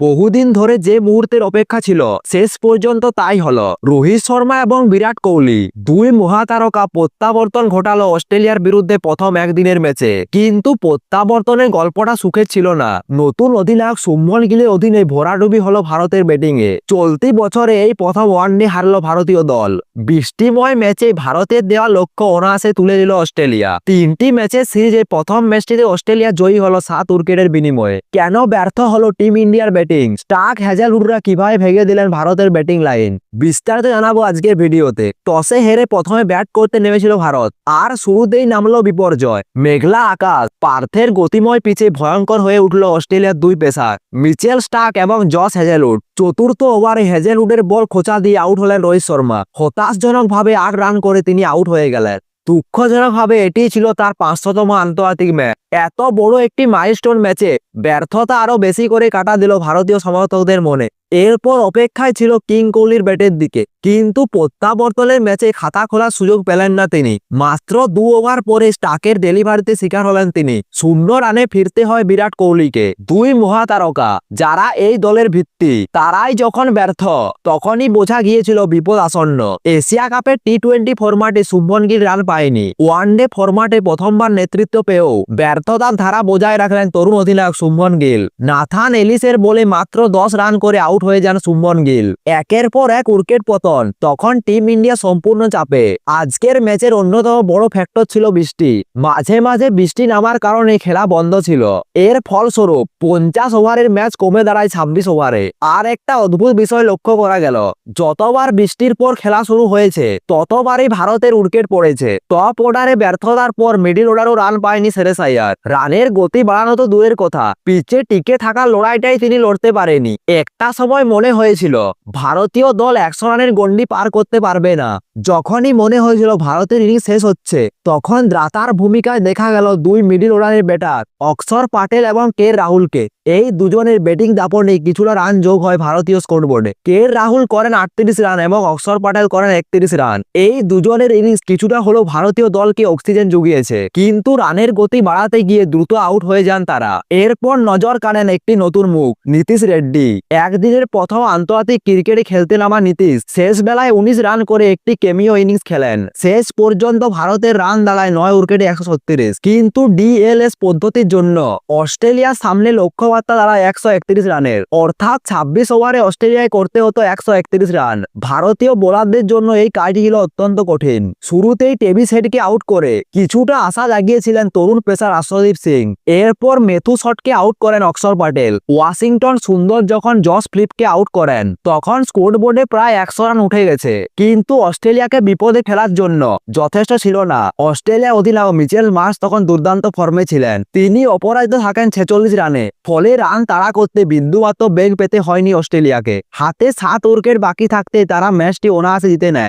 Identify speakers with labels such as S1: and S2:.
S1: বহুদিন ধরে যে মুহূর্তের অপেক্ষা ছিল, শেষ পর্যন্ত তাই হলো। রোহিত শর্মা এবং বিরাট কোহলি, দুই মহাতারকা প্রত্যাবর্তন ঘটালো অস্ট্রেলিয়ার বিরুদ্ধে প্রথম একদিনের ম্যাচে। কিন্তু প্রত্যাবর্তনের গল্পটা সুখের ছিল না। নতুন অধিনায়ক সুমন গিলের অধীনে ভরাডুবি হলো ভারতের ব্যাটিংয়ে চলতি বছরে এই প্রথম ওয়ানডে হারলো ভারতীয় দল। বৃষ্টিময় ম্যাচে ভারতের দেওয়া লক্ষ্য অনায়াসে তুলে দিল অস্ট্রেলিয়া। তিনটি ম্যাচের সিরিজে প্রথম ম্যাচটিতে অস্ট্রেলিয়া জয়ী হলো সাত উইকেটের বিনিময়ে। কেন ব্যর্থ হলো টিম ইন্ডিয়ার ব্যাটিং স্টাক হ্যাজালউডরা কীভাবে ভেঙে দিলেন ভারতের ব্যাটিং লাইন বিস্তারিত জানাব আজকের ভিডিওতে। টসে হেরে প্রথমে ব্যাট করতে নেমেছিল ভারত। আর শুরুতেই নামলো বিপর্যয়। মেঘলা আকাশ। পার্থের গতিময় পিচে ভয়ঙ্কর হয়ে উঠল অস্ট্রেলিয়ার দুই পেসার। মিচেল স্টাক এবং জস হ্যাজেলউড চতুর্থ ওভারে হ্যাজেলউডের বল খোঁচা দিয়ে আউট হলেন রোহিত শর্মা। হতাশজনকভাবে আট রান করে তিনি আউট হয়ে গেলেন। দুঃখজনকভাবে এটিই ছিল তার পাঁচশতম আন্তর্জাতিক ম্যাচ এত বড় একটি মাইলস্টোন ম্যাচে ব্যর্থতা আরও বেশি করে কাটা দিল ভারতীয় সমর্থকদের মনে। এরপর অপেক্ষায় ছিল কিং কোহলির ব্যাটের দিকে। কিন্তু প্রত্যাবর্তনের ম্যাচে খাতা খোলার সুযোগ পেলেন না তিনি। মাত্র দু ওভার পরে স্টাকের ডেলিভারিতে শিকার হলেন তিনি। শূন্য রানে ফিরতে হয় বিরাট কোহলিকে। দুই মহাতারকা, যারা এই দলের ভিত্তি, তারাই যখন ব্যর্থ, তখনই বোঝা গিয়েছিল বিপদ আসন্ন। এশিয়া কাপের টি টোয়েন্টি ফরম্যাটে শুভমন গিল রান পায়নি। ওয়ানডে ফরম্যাটে প্রথমবার নেতৃত্ব পেয়েও ব্যর্থতার ধারা বজায় রাখলেন তরুণ অধিনায়ক শুভমন গিল। নাথান এলিসের বলে মাত্র দশ রান করে আউট হয়ে যান শুভমন গিল। একের পর এক উইকেট পতন, তখন টিম ইন্ডিয়া সম্পূর্ণ চাপে। আজকের ম্যাচের অন্যতম বড় ফ্যাক্টর ছিল বৃষ্টি। মাঝে মাঝে বৃষ্টি নামার কারণে খেলা বন্ধ ছিল। এর ফলস্বরূপ পঞ্চাশ ওভারের ম্যাচ কমে দাঁড়ায় ছাব্বিশ ওভারে। আর একটা অদ্ভুত বিষয় লক্ষ্য করা গেল। যতবার বৃষ্টির পর খেলা শুরু হয়েছে, ততবারই ভারতের উইকেট পড়েছে। টপ অর্ডারে ব্যর্থতার পর মিডিল অর্ডারও রান পায়নি সেরেস আয়ার রানের গতি বাড়ানো তো দূরের কথা। পিচে টিকে থাকা লড়াইটাই তিনি লড়তে পারেনি। একটা সময় মনে হয়েছিল, ভারতীয় দল একশো রানের গন্ডি পার করতে পারবে না। যখনই মনে হয়েছিল ভারতের ইনিংস শেষ হচ্ছে, তখন দ্রাতার ভূমিকায় দেখা গেল দুই মিডিল ওরানের ব্যাটার অক্ষর পাটেল এবং কে রাহুলকে। এই দুজনের ব্যাটিং দাপনে কিছুটা রান যোগ হয় ভারতীয় স্কোরবোর্ডে কে রাহুল করেন আটত্রিশ রান এবং অক্ষর পাটেল করেন একত্রিশ রান এই দুজনের ইনিংস কিছুটা হলেও ভারতীয় দলকে অক্সিজেন জুগিয়েছে, কিন্তু রানের গতি বাড়াতে গিয়ে দ্রুত আউট হয়ে যান তারা। এরপর নজর কাড়েন একটি নতুন মুখ, নীতিশ রেড্ডি। একদিনের প্রথম আন্তর্জাতিক ক্রিকেটে খেলতে নামা নীতিশ, শেষ বেলায় উনিশ রান করে একটি কেমিও ইনিংস খেলেন। শেষ পর্যন্ত ভারতের রান দাঁড়ায় নয় উইকেটে একশো ছত্রিশ। কিন্তু ডিএলএস পদ্ধতির জন্য অস্ট্রেলিয়ার সামনে লক্ষ্যবার্তা দাঁড়ায় একশো একত্রিশ রানের। অর্থাৎ ছাব্বিশ ওভারে অস্ট্রেলিয়ায় করতে হতো একশো একত্রিশ রান। ভারতীয় বোলারদের জন্য এই কাজটি ছিল অত্যন্ত কঠিন। শুরুতেই টেভিস হেডকে আউট করে কিছুটা আশা জাগিয়েছিলেন তরুণ পেসার আশ্রদীপ সিং। এরপর মেথু শটকে আউট করেন অক্ষর পাটেল। ওয়াশিংটন সুন্দর যখন জস ফ্লিপকে আউট করেন, তখন স্কোরবোর্ডে প্রায় একশো রান উঠে গেছে। কিন্তু অস্ট্রেলিয়াকে বিপদে ফেলার জন্য যথেষ্ট ছিল না। অস্ট্রেলিয়া অধিনায়ক মিচেল মার্স তখন দুর্দান্ত ফর্মে ছিলেন। তিনি অপরাজিত থাকেন ছেচল্লিশ রানে। ফলে রান তাড়া করতে বিন্দুমাত্র বেগ পেতে হয়নি অস্ট্রেলিয়াকে। হাতে সাত উইকেট বাকি থাকতে তারা ম্যাচটি অনায়াসে জিতে নেয়।